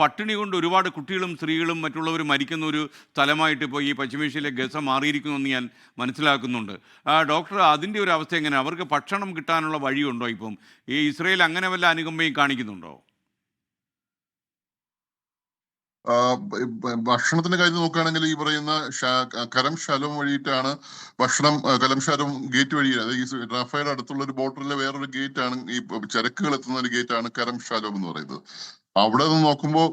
പട്ടിണി കൊണ്ട് ഒരുപാട് കുട്ടികളും സ്ത്രീകളും മറ്റുള്ളവരും മരിക്കുന്ന ഒരു സ്ഥലമായിട്ട് ഇപ്പോൾ ഈ പശ്ചിമേഷ്യയിലെ ഗസ എന്ന് ഞാൻ മനസ്സിലാക്കുന്നുണ്ട്. ഡോക്ടർ അതിന്റെ ഒരു അവസ്ഥ എങ്ങനെ? അവർക്ക് ഭക്ഷണം കിട്ടാനുള്ള വഴിയുണ്ടോ ഇപ്പം? ഈ ഇസ്രയേൽ അങ്ങനെ വല്ല അനുകമ്പയും കാണിക്കുന്നുണ്ടോ? ഭക്ഷണത്തിന്റെ കാര്യം നോക്കുകയാണെങ്കിൽ ഈ പറയുന്ന കരം ശാലം വഴിയിട്ടാണ് ഭക്ഷണം കരം ശാലം ഗേറ്റ് വഴി അതായത് ഈ റാഫേൽ അടുത്തുള്ള ഒരു ബോർഡറിലെ വേറൊരു ഗേറ്റ് ആണ് ഈ ചരക്കുകൾ എത്തുന്ന ഒരു ഗേറ്റ് ആണ് കരം ശാലം എന്ന് പറയുന്നത്. അവിടെ നിന്ന് നോക്കുമ്പോൾ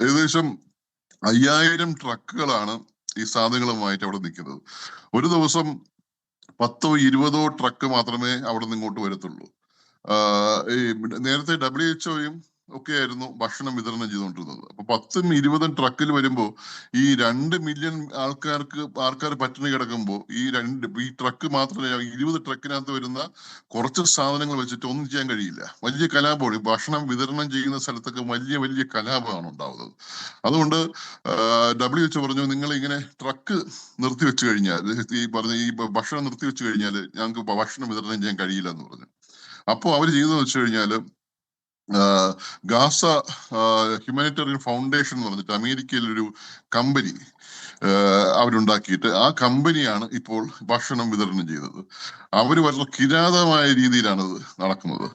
ഏകദേശം അയ്യായിരം ട്രക്കുകളാണ് ഈ സാധനങ്ങളുമായിട്ട് അവിടെ നിൽക്കുന്നത്. ഒരു ദിവസം പത്തോ ഇരുപതോ ട്രക്ക് മാത്രമേ അവിടെ നിന്ന് ഇങ്ങോട്ട് വരത്തുള്ളൂ. ഈ നേരത്തെ ഡബ്ല്യു എച്ച്ഒയും ഒക്കെ ആയിരുന്നു ഭക്ഷണം വിതരണം ചെയ്തുകൊണ്ടിരുന്നത്. അപ്പൊ പത്തും ഇരുപതും ട്രക്കിൽ വരുമ്പോൾ ഈ രണ്ട് മില്യൺ ആൾക്കാർക്ക് ആൾക്കാർ പട്ടിണി കിടക്കുമ്പോൾ ഈ രണ്ട് ഈ ട്രക്ക് മാത്രമല്ല ഇരുപത് ട്രക്കിനകത്ത് വരുന്ന കുറച്ച് സാധനങ്ങൾ വെച്ചിട്ട് ഒന്നും ചെയ്യാൻ കഴിയില്ല. വലിയ കലാപമാണ്. ഭക്ഷണം വിതരണം ചെയ്യുന്ന സ്ഥലത്തൊക്കെ വലിയ വലിയ കലാപമാണ് ഉണ്ടാവുന്നത്. അതുകൊണ്ട് ഡബ്ല്യു എച്ച് പറഞ്ഞു നിങ്ങൾ ഇങ്ങനെ ട്രക്ക് നിർത്തി വെച്ച് കഴിഞ്ഞാൽ ഈ പറഞ്ഞ ഈ ഭക്ഷണം നിർത്തി വെച്ച് കഴിഞ്ഞാൽ ഞങ്ങൾക്ക് ഭക്ഷണം വിതരണം ചെയ്യാൻ കഴിയില്ല എന്ന് പറഞ്ഞു. അപ്പോൾ അവർ ചെയ്തതെന്ന് വെച്ച് കഴിഞ്ഞാൽ ഗാസ ഹ്യൂമാനിറ്റേറിയൻ ഫൗണ്ടേഷൻ എന്ന് പറഞ്ഞിട്ട് അമേരിക്കയിൽ ഒരു കമ്പനി അവരുണ്ടാക്കിയിട്ട് ആ കമ്പനിയാണ് ഇപ്പോൾ ഭക്ഷണം വിതരണം ചെയ്തത്. അവർ വളരെ കിരാതമായ രീതിയിലാണ് നടക്കുന്നത്.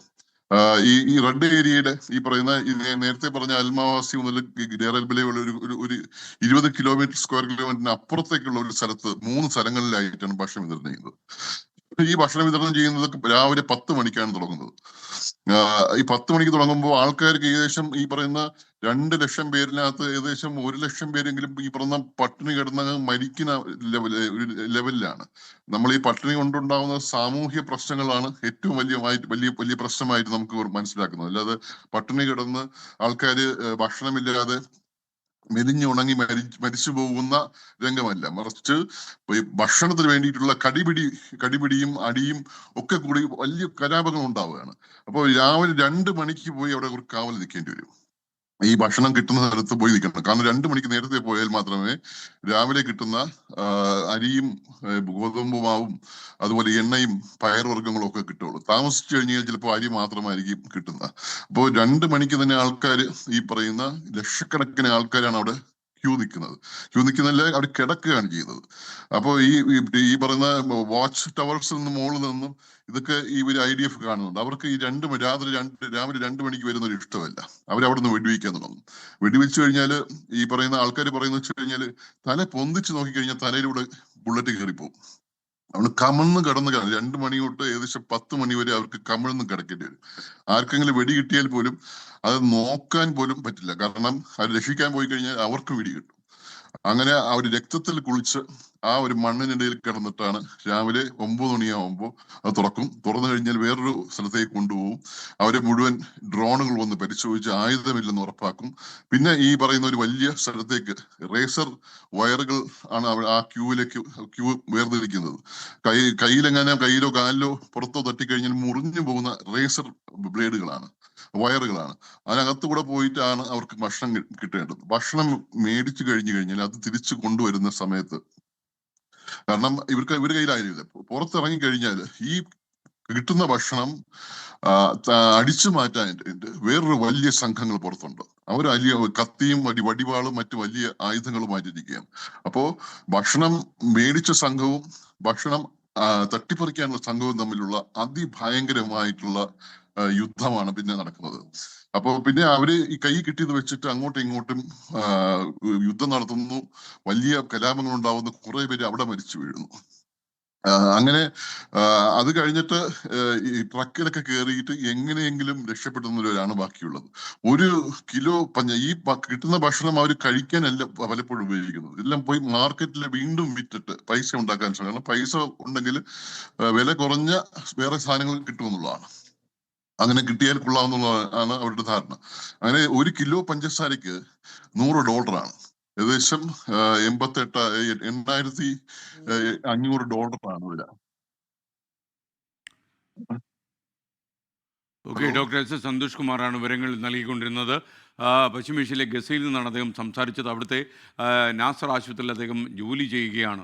ഈ ഈ റെഡ് ഏരിയയുടെ ഈ പറയുന്ന നേരത്തെ പറഞ്ഞ അൽമാവാസി മുതൽ ഡേറൽബിലെയുള്ള ഒരു- ഒരു ഇരുപത് കിലോമീറ്റർ സ്ക്വയർ കിലോമീറ്ററിന് അപ്പുറത്തേക്കുള്ള ഒരു സ്ഥലത്ത് മൂന്ന് സ്ഥലങ്ങളിലായിട്ടാണ് ഭക്ഷണം വിതരണം ചെയ്യുന്നത്. ഈ ഭക്ഷണ വിതരണം ചെയ്യുന്നത് രാവിലെ പത്ത് മണിക്കാണ് തുടങ്ങുന്നത്. ഈ പത്ത് മണിക്ക് തുടങ്ങുമ്പോൾ ആൾക്കാർക്ക് ഏകദേശം ഈ പറയുന്ന രണ്ട് ലക്ഷം പേരിനകത്ത് ഏകദേശം ഒരു ലക്ഷം പേരെങ്കിലും ഈ പറയുന്ന പട്ടിണി കിടന്ന മരിക്കുന്ന ലെവൽ ലെവലിലാണ്. നമ്മൾ ഈ പട്ടിണി കൊണ്ടുണ്ടാകുന്ന സാമൂഹ്യ പ്രശ്നങ്ങളാണ് ഏറ്റവും വലിയ വലിയ വലിയ പ്രശ്നമായിട്ട് നമുക്ക് മനസ്സിലാക്കുന്നത്. അല്ലാതെ പട്ടിണി കിടന്ന് ആൾക്കാർ ഭക്ഷണമില്ലാതെ മെലിഞ്ഞുണങ്ങി മരി മരിച്ചു പോകുന്ന രംഗമല്ല. മറിച്ച് ഭക്ഷണത്തിന് വേണ്ടിയിട്ടുള്ള കടിപിടി കടിപിടിയും അടിയും ഒക്കെ കൂടി വലിയ കലാപങ്ങൾ ഉണ്ടാവുകയാണ്. അപ്പോൾ രാവിലെ രണ്ട് മണിക്ക് പോയി അവിടെ ഒരു കാവൽ നിൽക്കേണ്ടി വരും. ഈ ഭക്ഷണം കിട്ടുന്ന സ്ഥലത്ത് പോയി നിൽക്കണം. കാരണം രണ്ടു മണിക്ക് നേരത്തെ പോയാൽ മാത്രമേ രാവിലെ കിട്ടുന്ന അരിയും ഗോതമ്പുമാവും ഗോതമ്പ് മാവും അതുപോലെ എണ്ണയും പയർവർഗങ്ങളും ഒക്കെ കിട്ടുള്ളൂ താമസിച്ചു കഴിഞ്ഞാൽ ചിലപ്പോൾ അരി മാത്രമായിരിക്കും കിട്ടുന്നത്. അപ്പോൾ രണ്ട് മണിക്ക് തന്നെ ആൾക്കാർ ഈ പറയുന്ന ലക്ഷക്കണക്കിന് ആൾക്കാരാണ് അവിടെ ക്യൂ നിൽക്കുന്നത് ക്യൂ നിൽക്കുന്നതിൽ അവർ കിടക്കുകയാണ് ചെയ്യുന്നത്. അപ്പോൾ ഈ ഈ- പറയുന്ന വാച്ച് ടവേഴ്സിൽ നിന്ന് മുകളിൽ നിന്നും ഇതൊക്കെ ഈ ഒരു ഐ ഡി എഫ് കാണുന്നുണ്ട്. അവർക്ക് ഈ രണ്ട് രാത്രി രണ്ട് രാവിലെ രണ്ട് മണിക്ക് വരുന്ന ഒരു ഇഷ്ടമല്ല. അവരവിടെ നിന്ന് വെടിവെക്കാൻ തുടങ്ങും. വെടിവെച്ച് കഴിഞ്ഞാൽ ഈ പറയുന്ന ആൾക്കാർ പറയുന്നത് വെച്ച് കഴിഞ്ഞാൽ തല പൊന്തിച്ച് നോക്കിക്കഴിഞ്ഞാൽ തലയിലൂടെ ബുള്ളറ്റ് കയറിപ്പോകും അവിടെ കമിഴ്ന്ന് കിടന്ന് കിടന്ന് രണ്ട് മണി തൊട്ട് ഏകദേശം പത്ത് മണി വരെ അവർക്ക് കമിഴ്ന്ന് കിടക്കേണ്ടി വരും. ആർക്കെങ്കിലും വെടി കിട്ടിയാൽ പോലും അത് നോക്കാൻ പോലും പറ്റില്ല. കാരണം അത് രക്ഷിക്കാൻ പോയി കഴിഞ്ഞാൽ അവർക്ക് വെടി കിട്ടും. അങ്ങനെ അവർ രക്തത്തിൽ കുളിച്ച് ആ ഒരു മണ്ണിനിടയിൽ കിടന്നിട്ടാണ് രാവിലെ ഒമ്പത് മണിയാവുമ്പോൾ അത് തുറക്കും. തുറന്നു കഴിഞ്ഞാൽ വേറൊരു സ്ഥലത്തേക്ക് കൊണ്ടുപോകും. അവരെ മുഴുവൻ ഡ്രോണുകൾ വന്ന് പരിശോധിച്ച് ആയുധമില്ലെന്ന് ഉറപ്പാക്കും. പിന്നെ ഈ പറയുന്ന ഒരു വലിയ സ്ഥലത്തേക്ക് റേസർ വയറുകൾ ആണ് അവർ ആ ക്യൂവിലേക്ക് ക്യൂ വേർതിരിക്കുന്നത്. കൈ കയ്യിലെങ്ങനെ കയ്യിലോ കാലിലോ പുറത്തോ തട്ടിക്കഴിഞ്ഞാൽ മുറിഞ്ഞു പോകുന്ന റേസർ ബ്ലേഡുകളാണ് വയറുകളാണ് അതിനകത്ത് കൂടെ പോയിട്ടാണ് അവർക്ക് ഭക്ഷണം കിട്ടേണ്ടത്. ഭക്ഷണം മേടിച്ചു കഴിഞ്ഞു കഴിഞ്ഞാൽ അത് തിരിച്ചു കൊണ്ടുവരുന്ന സമയത്ത് കാരണം ഇവർക്ക് ഇവരുടെ കയ്യിലായിരുന്നില്ല. പുറത്തിറങ്ങി കഴിഞ്ഞാൽ ഈ കിട്ടുന്ന ഭക്ഷണം അടിച്ചു മാറ്റാനായിട്ട് വേറൊരു വലിയ സംഘങ്ങൾ പുറത്തുണ്ട്. അവർ വലിയ കത്തിയും വടി വടിവാളും മറ്റു വലിയ ആയുധങ്ങളും മാറ്റിയിരിക്കുകയാണ് അപ്പോ ഭക്ഷണം മേടിച്ച സംഘവും ഭക്ഷണം തട്ടിപ്പറിക്കാനുള്ള സംഘവും തമ്മിലുള്ള അതിഭയങ്കരമായിട്ടുള്ള യുദ്ധമാണ് പിന്നെ നടക്കുന്നത്. അപ്പോ പിന്നെ അവർ ഈ കൈ കിട്ടിയത് വെച്ചിട്ട് അങ്ങോട്ടും ഇങ്ങോട്ടും യുദ്ധം നടത്തുന്നു. വലിയ കലാപങ്ങൾ ഉണ്ടാവുന്നു കുറെ പേര് അവിടെ മരിച്ചു വീഴുന്നു. അങ്ങനെ അത് കഴിഞ്ഞിട്ട് ഈ ട്രക്കിലൊക്കെ കയറിയിട്ട് എങ്ങനെയെങ്കിലും രക്ഷപ്പെടുന്നവരാണ് ബാക്കിയുള്ളത്. ഒരു കിലോ പഞ്ഞ ഈ കിട്ടുന്ന ഭക്ഷണം അവർ കഴിക്കാനല്ല പലപ്പോഴും ഉപയോഗിക്കുന്നത്. എല്ലാം പോയി മാർക്കറ്റിൽ വീണ്ടും വിറ്റിട്ട് പൈസ ഉണ്ടാക്കാൻ ശ്രമിക്കണം. പൈസ ഉണ്ടെങ്കിൽ വില കുറഞ്ഞ വേറെ സാധനങ്ങൾ കിട്ടുമെന്നുള്ളതാണ്. അങ്ങനെ കിട്ടിയാൽ കൊള്ളാമെന്നുള്ളതാണ് അവരുടെ ധാരണ. അങ്ങനെ ഒരു കിലോ പഞ്ചസാരയ്ക്ക് നൂറ് ഡോളറാണ്. ഏകദേശം എൺപത്തെട്ട് എണ്ണായിരത്തി അഞ്ഞൂറ് ഡോളറാണ് വില. Okay doctor S S Santosh കുമാറാണ് വിവരങ്ങൾ നൽകിക്കൊണ്ടിരുന്നത്. പശ്ചിമേഷ്യയിലെ ഗസയിൽ നിന്നാണ് അദ്ദേഹം സംസാരിച്ചത് അവിടുത്തെ നാസർ ആശുപത്രിയിൽ അദ്ദേഹം ജോലി ചെയ്യുകയാണ്.